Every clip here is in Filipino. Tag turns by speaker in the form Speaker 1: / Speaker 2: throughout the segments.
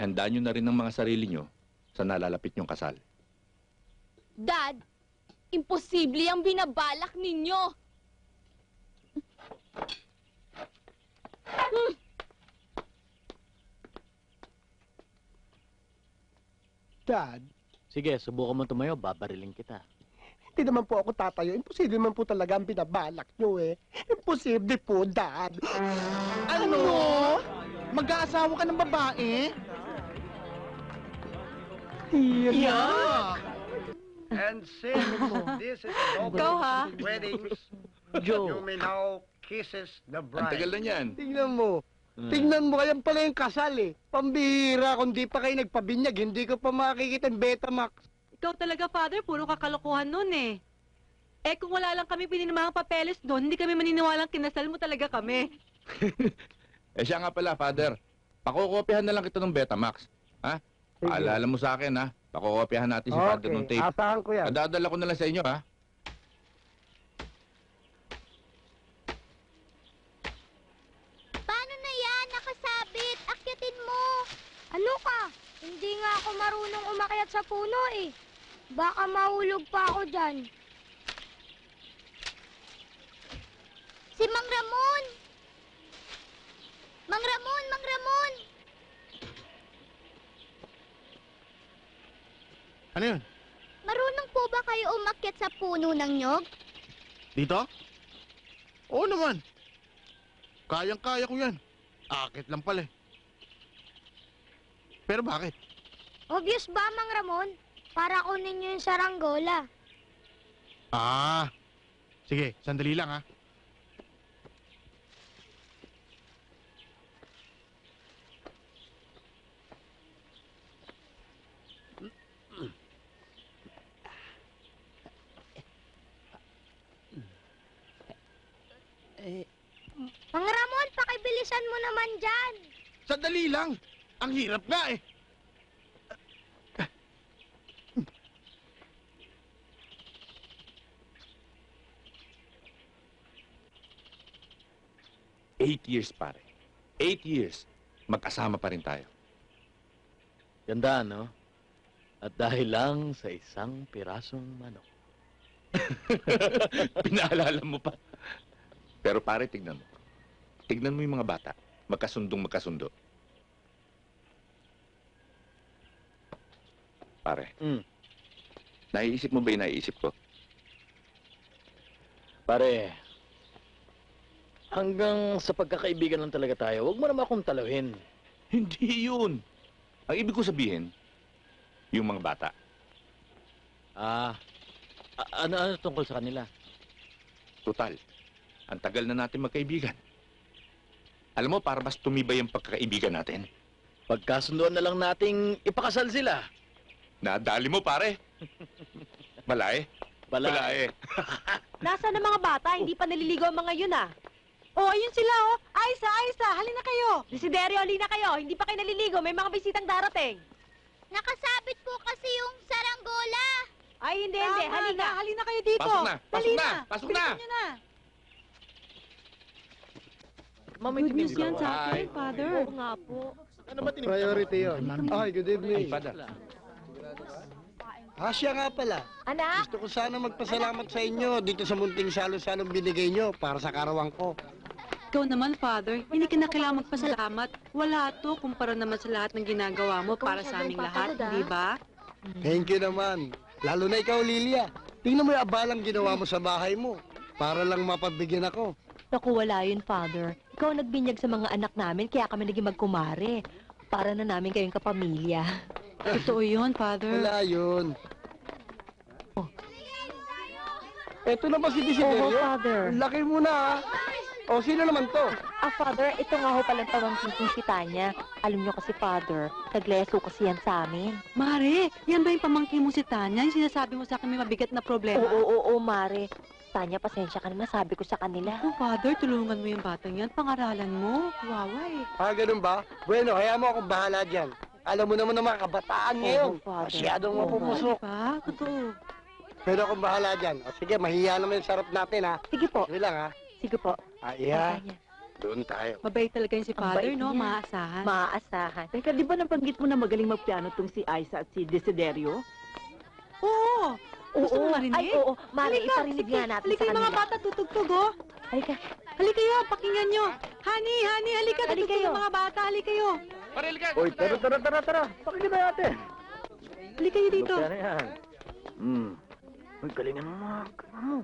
Speaker 1: ihanda nyo na rin ng mga sarili nyo sa nalalapit nyong kasal.
Speaker 2: Dad, imposible ang binabalak ninyo.
Speaker 3: Dad,
Speaker 4: Sige, subukan mo tumayo, babariling kita.
Speaker 3: hindi naman po ako tatayo. Imposible naman po talaga ang binabalak nyo eh. Imposible po, Dad.
Speaker 5: Ano? Mag-aasawa ka ng babae? Yeah.
Speaker 6: And since this is a
Speaker 2: Go, ha?
Speaker 6: double weddings, you
Speaker 4: Joe.
Speaker 6: may now kisses the
Speaker 1: Ang tagal
Speaker 6: bride.
Speaker 1: na niyan.
Speaker 3: Tingnan mo. Tingnan mo, kayan pala yung kasal eh. Pambihira, kung di pa kayo nagpabinyag, hindi ko pa makikita yung Betamax.
Speaker 7: Ikaw talaga, Father, puro kakalokohan nun eh. Eh, kung wala lang kami pininimangang papeles doon, hindi kami maniniwalang kinasal mo talaga kami.
Speaker 1: Eh siya nga pala, Father. Pakukopyahan na lang kita ng Betamax. Ha?
Speaker 3: Sige.
Speaker 1: Paalala mo sa akin, ha? Pakukopyahan natin si Father ng tape.
Speaker 3: asahan ko yan.
Speaker 1: Dadala ko na lang sa inyo, ha?
Speaker 2: Paano na yan? Nakasabit. Akyatin mo. Ano ka? Hindi nga ako marunong umakyat sa puno eh. Baka mahulog pa ako dyan. Si Mang Ramon! Mang Ramon! Mang Ramon!
Speaker 5: Ano yun?
Speaker 2: Marunong po ba kayo umakyat sa puno ng nyog?
Speaker 5: Dito? Oo naman. Kayang-kaya ko yan. Akit lang pala eh. Pero bakit?
Speaker 2: Obvious ba, Mang Ramon? Para kunin niyo yung saranggola.
Speaker 5: Ah, sige, sandali lang ha.
Speaker 2: Mang Ramon, pakibilisan mo naman dyan.
Speaker 5: Sandali lang. Ang hirap nga eh.
Speaker 1: Eight years, pare. Eight years. Magkasama pa rin tayo.
Speaker 4: Ganda, no? At dahil lang sa isang pirasong manok.
Speaker 1: Pinaalala mo pa. Pero pare, tignan mo. Tignan mo yung mga bata. Magkasundong magkasundo. Pare,
Speaker 4: Mm.
Speaker 1: naiisip mo ba yung naiisip ko?
Speaker 4: Pare, hanggang sa pagkakaibigan lang talaga tayo, huwag mo naman akong taluhin.
Speaker 1: Hindi yun. Ang ibig ko sabihin, yung mga bata.
Speaker 4: Ah, a- ano, ano tungkol sa kanila?
Speaker 1: Total. Ang tagal na natin magkaibigan. Alam mo, para mas tumibay ang pagkakaibigan natin.
Speaker 4: Pagkasunduan na lang nating ipakasal sila.
Speaker 1: Nadali mo, pare. Malay.
Speaker 4: Bala.
Speaker 1: Malay.
Speaker 7: Nasaan ang mga bata? Hindi pa naliligo ang mga yun ah. Oh, ayun sila oh. Aisa, Aisa, halina kayo. Desiderio, halina kayo. Hindi pa kayo naliligo, may mga bisitang darating.
Speaker 2: Nakasabit po kasi yung saranggola.
Speaker 7: Ay, hindi, hindi. Tama Halina, na. halina kayo dito.
Speaker 1: Pasok na, pasok
Speaker 7: Dali
Speaker 1: na, pasok na.
Speaker 7: Bilisan nyo na.
Speaker 4: Mamay
Speaker 7: Good news yan sa akin, Father. Oo nga po.
Speaker 5: Ano ba tinignan?
Speaker 3: Priority yun. Ay, good evening. Ah, siya nga pala.
Speaker 2: Anak?
Speaker 3: Gusto ko sana magpasalamat sa inyo dito sa munting salo-salong binigay nyo para sa karawang ko.
Speaker 7: Ikaw naman, Father, hindi ka na kailangan magpasalamat. Wala to kumpara naman sa lahat ng ginagawa mo para sa aming lahat, di ba?
Speaker 3: Thank you naman. Lalo na ikaw, Lilia. Tingnan mo yung abalang ginawa mo sa bahay mo. Para lang mapabigyan ako.
Speaker 8: Naku, wala yun, Father. Ikaw nagbinyag sa mga anak namin, kaya kami naging magkumare. Para na namin kayong kapamilya.
Speaker 7: Totoo yun, Father.
Speaker 3: Wala yun. Eto na ba si Desiderio?
Speaker 8: Oo, Father.
Speaker 3: Laki mo na, ha? O, sino naman to?
Speaker 8: Ah, Father, ito nga ho palang pamangkin kong si Tanya. Alam niyo kasi, Father, nagleso kasi yan sa amin.
Speaker 7: Mare, yan ba yung pamangkin mo si Tanya? Yung sinasabi mo sa akin may mabigat na
Speaker 8: Oo,
Speaker 7: problema?
Speaker 8: oo, oo, Mare. Tanya, pasensya ka naman, sabi ko sa kanila.
Speaker 7: Oh, Father, tulungan mo yung batang yan. Pangaralan mo. Wawa eh.
Speaker 3: Ah, ganun ba? Bueno, kaya mo akong bahala dyan. Alam mo naman ng mga kabataan ngayon.
Speaker 8: Oo, Father.
Speaker 3: Masyadong
Speaker 8: Oo,
Speaker 3: mapupusok.
Speaker 7: Diba? Totoo.
Speaker 3: Pero akong bahala dyan. O, sige, mahiya naman yung sarap natin, ha?
Speaker 8: Sige po,
Speaker 3: Sige lang, ha?
Speaker 8: sige po.
Speaker 3: Ah,
Speaker 8: Ah,
Speaker 3: iya.
Speaker 8: Tanya.
Speaker 9: Doon tayo.
Speaker 7: Mabait talaga yung si
Speaker 8: Ang
Speaker 7: Father,
Speaker 8: bait
Speaker 7: no?
Speaker 8: niya.
Speaker 7: Maaasahan.
Speaker 8: Maaasahan.
Speaker 10: Teka, di ba nabanggit mo na magaling magpiano tong si Aiza at si Desiderio?
Speaker 7: Oo! Gusto mo marinig?
Speaker 8: Ay, oo. Mari,
Speaker 7: Halika,
Speaker 8: iparinig
Speaker 7: sige.
Speaker 8: nga natin
Speaker 7: Halika
Speaker 8: sa
Speaker 7: yung mga
Speaker 8: kanila.
Speaker 7: bata, tutugtog, oh.
Speaker 8: Halika.
Speaker 7: Halika kayo, pakinggan nyo. Honey, honey, halika,
Speaker 8: Halika
Speaker 7: tutugtog
Speaker 8: kayo.
Speaker 7: yung mga bata, halika kayo.
Speaker 4: Uy, tara, tara, tara, tara. Pakinggan natin.
Speaker 7: Halika kayo dito.
Speaker 4: Magkano yan? Hmm. Uy, galingan mo mga kasama mo.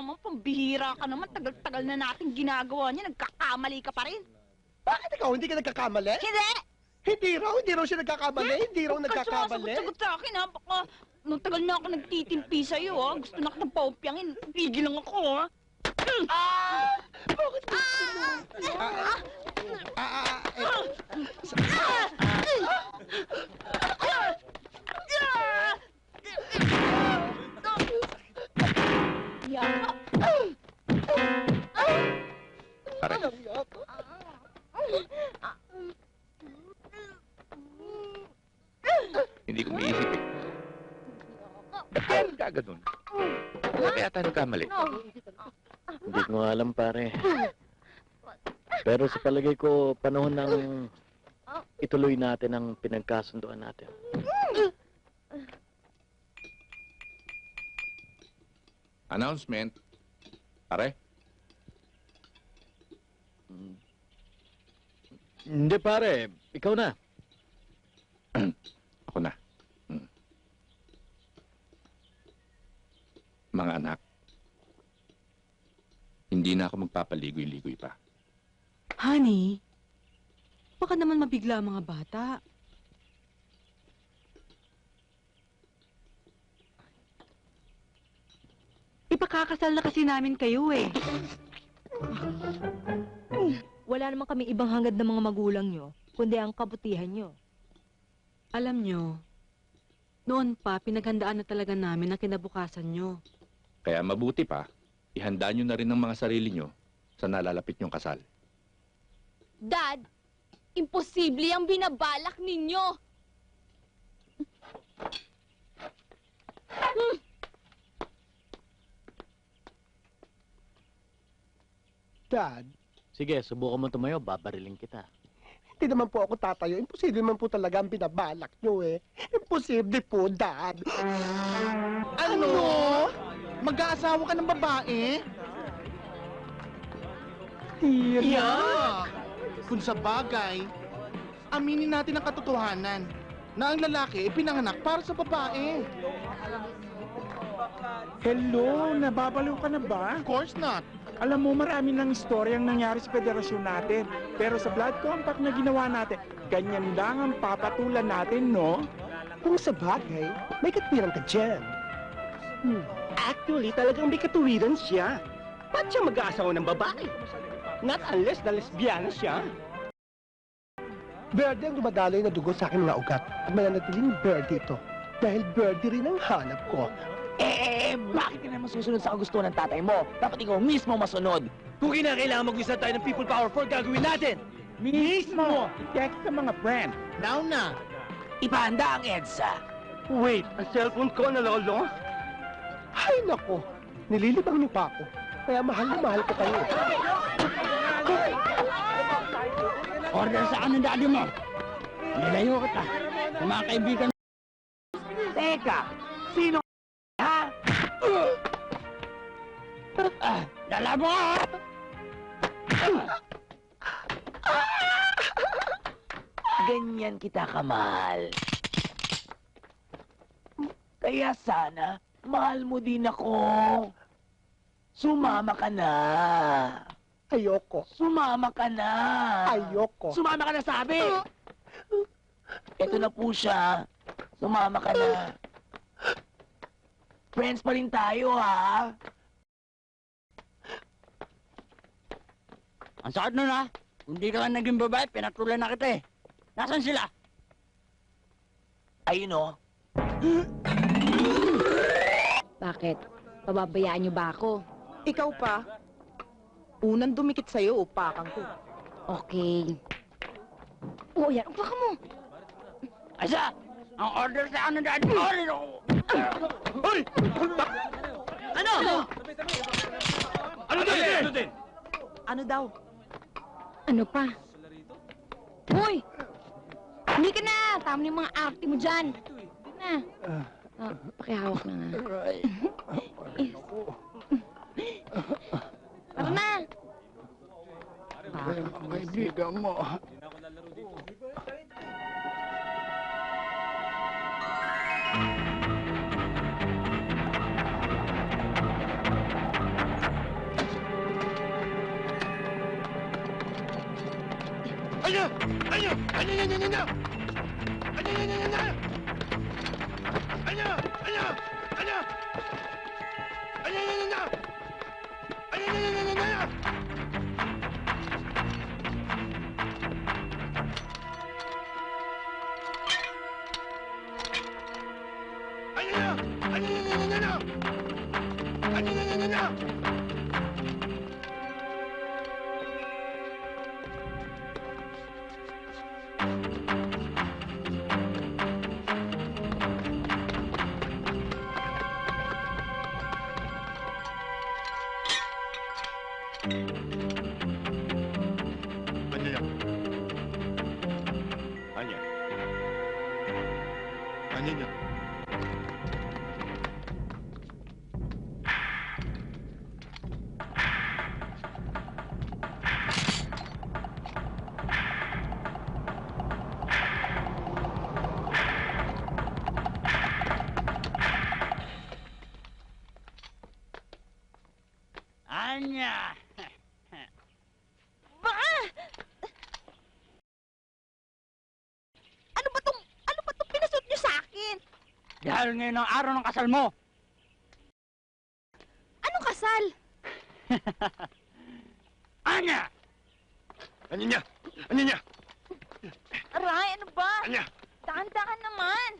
Speaker 10: Naman? Pambihira ka naman. Tagal-tagal na natin ginagawa niya. Nagkakamali ka pa rin.
Speaker 9: Bakit ikaw hindi ka nagkakamali?
Speaker 10: Hindi!
Speaker 9: Hindi raw, hindi raw siya nagkakamali. Hindi raw
Speaker 10: Huwag ka
Speaker 9: nagkakamali.
Speaker 10: sumasagot sa akin, ha? Baka nung tagal na ako nagtitimpi sa'yo, ha? Gusto na kitang paupyangin. Pigil lang ako, ha?
Speaker 9: Ah! Bakit mo? Ah, ah, ah, ah, eh,
Speaker 10: Yeah.
Speaker 1: Pare, hindi ko maiisip eh. Ba't kaya nagkaganon? Ano kaya tayo nagkamali?
Speaker 4: Hindi ko nga alam, pare. Pero sa palagay ko, panahon ng ituloy natin ang pinagkasunduan natin.
Speaker 1: Announcement. Pare,
Speaker 4: Hindi, pare. Ikaw na.
Speaker 1: ako na. Hmm. Mga anak, hindi na ako magpapaligoy-ligoy pa.
Speaker 7: Honey, baka naman mabigla ang mga bata. Ipakakasal na kasi namin kayo eh.
Speaker 8: Wala naman kaming ibang hangad ng mga magulang nyo, kundi ang kabutihan nyo.
Speaker 7: Alam nyo, noon pa, pinaghandaan na talaga namin ang kinabukasan nyo.
Speaker 1: Kaya mabuti pa, ihanda nyo na rin ang mga sarili nyo sa nalalapit nyong kasal.
Speaker 11: Dad, imposible ang binabalak ninyo.
Speaker 9: Dad,
Speaker 4: Sige, subukan mo tumayo, babariling kita.
Speaker 9: hindi naman po ako tatayo. Imposible man po talaga ang binabalak nyo eh. Imposible po, Dad.
Speaker 2: Ano? Mag-aasawa ka ng babae? Yeah. Kung sa bagay, aminin natin ang katotohanan na ang lalaki ay pinanganak para sa babae.
Speaker 12: Hello, nababaliw ka na ba?
Speaker 2: Of course not.
Speaker 12: Alam mo, marami ng istoryang nangyari sa federasyon natin. Pero sa blood compact na ginawa natin, ganyan lang ang papatulan natin, no?
Speaker 9: Kung sa bagay, may katwiran ka dyan. Hmm. Actually, talagang may katuwiran siya. Ba't siya mag-aasawa ng babae? Not unless na lesbiana siya. Verde ang dumadaloy na dugo sa aking mga ugat at mananatiling verde ito. Dahil verde rin ang hanap ko.
Speaker 13: Eh, bakit ka naman susunod sa kagustuhan ng tatay mo? Dapat ikaw mismo masunod. Kung kinakailangan mag-isa tayo ng people power for gagawin natin,
Speaker 12: Mismo! Text sa mga friend.
Speaker 2: Now na.
Speaker 13: ipahanda ang EDSA.
Speaker 9: Wait, ang cellphone ko na lolo? Ay, nako. Nililibang niyo pa ako. Kaya mahal na mahal ko kayo.
Speaker 13: Order sa ng daddy mo. Nilayo kita. Sa mga kaibigan Teka, sino mo? Ganyan kita kamahal. Kaya sana, mahal mo din ako. Sumama ka na.
Speaker 3: Ayoko.
Speaker 13: Sumama ka na.
Speaker 3: Ayoko.
Speaker 13: Sumama ka na sabi. Ito na po siya. Sumama ka na. Friends pa rin tayo, ha?
Speaker 14: Ang sakit nun ha. Kung di ka lang naging babae, pinatulan na kita eh. Nasaan sila?
Speaker 13: Ayun, oh.
Speaker 10: Bakit? Pababayaan niyo ba ako?
Speaker 7: Ikaw pa. Unang dumikit sa'yo, upakan ko.
Speaker 10: Okay. Oh, yan. Baka mo.
Speaker 14: Asa? Ang order sa ano dahil order ako.
Speaker 1: Hoy!
Speaker 10: Ano?
Speaker 1: Ano din? Ano din?
Speaker 7: Ano daw?
Speaker 10: Ano pa? Hoy! Hindi ka na! Tama na yung mga arte mo dyan. Hindi na. Ah, pakihawak na nga. Tara na!
Speaker 14: Kaibigan mo.
Speaker 1: 安静安静安静安静安静安静安静安静 Ano
Speaker 10: ba tong, ano ba tong pinasot niyo sa akin?
Speaker 14: Dahil ngayon ang araw ng kasal mo.
Speaker 10: Anong kasal?
Speaker 14: Anya!
Speaker 1: Anya niya. Anya niya.
Speaker 10: Aray, ano ba?
Speaker 1: Anya.
Speaker 10: Dahan-dahan naman.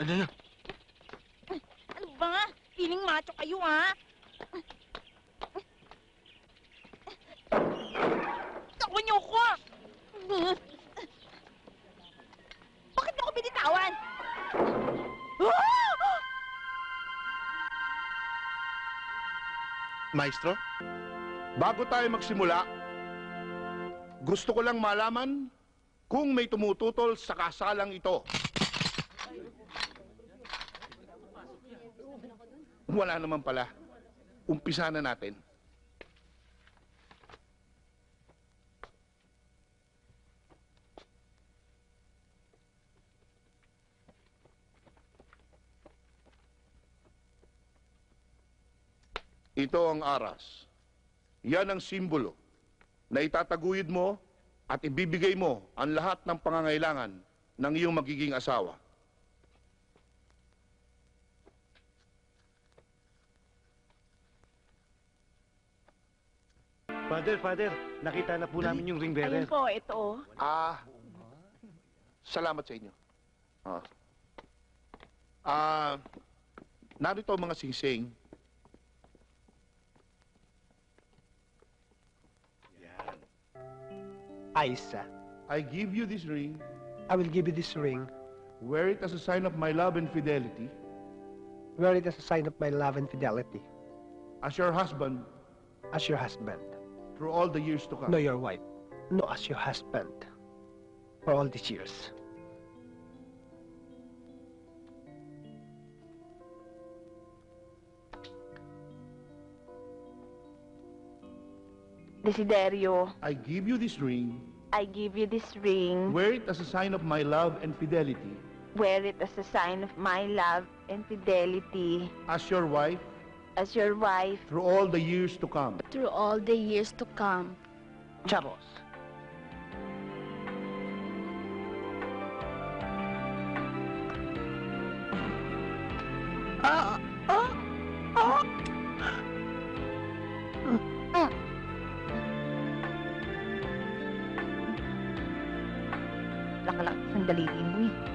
Speaker 1: Anya niya.
Speaker 10: Ano ba? Feeling macho kayo, ha?
Speaker 5: Maestro, bago tayo magsimula, gusto ko lang malaman kung may tumututol sa kasalang ito. Wala naman pala. Umpisa na natin. Ito ang aras. Yan ang simbolo na itataguyod mo at ibibigay mo ang lahat ng pangangailangan ng iyong magiging asawa.
Speaker 6: Father, Father, nakita na po namin yung ring bearer.
Speaker 10: Ayun po, ito.
Speaker 5: Ah, salamat sa inyo. Ah, ah narito ang mga singsing.
Speaker 3: Aisa,
Speaker 5: I give you this ring,
Speaker 3: I will give you this ring.
Speaker 5: wear it as a sign of my love and fidelity.
Speaker 3: Wear it as a sign of my love and fidelity.
Speaker 5: As your husband,
Speaker 3: As your husband.
Speaker 5: through all the years to come.
Speaker 3: No, your wife. No, as your husband. For all these years.
Speaker 10: Desiderio,
Speaker 5: I give you this ring,
Speaker 10: I give you this ring.
Speaker 5: wear it as a sign of my love and fidelity.
Speaker 10: Wear it as a sign of my love and fidelity.
Speaker 5: As your wife,
Speaker 15: as your wife
Speaker 5: through all the years to come.
Speaker 15: through all the years to come.
Speaker 14: Chavos.
Speaker 8: Laka lang, sandali mo eh.